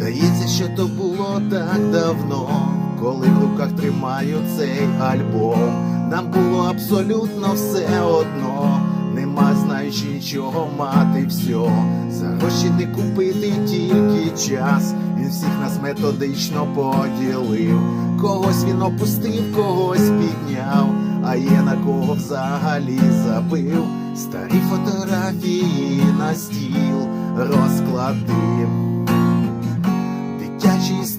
Здається, що то було так давно, коли в руках тримаю цей альбом. Нам було абсолютно все одно. Нема знаючи нічого мати всього. За гроші не купити тільки час. Він всіх нас методично поділив. Когось він опустив, когось підняв, а є на кого взагалі забив. Старі фотографії на стіл розклади.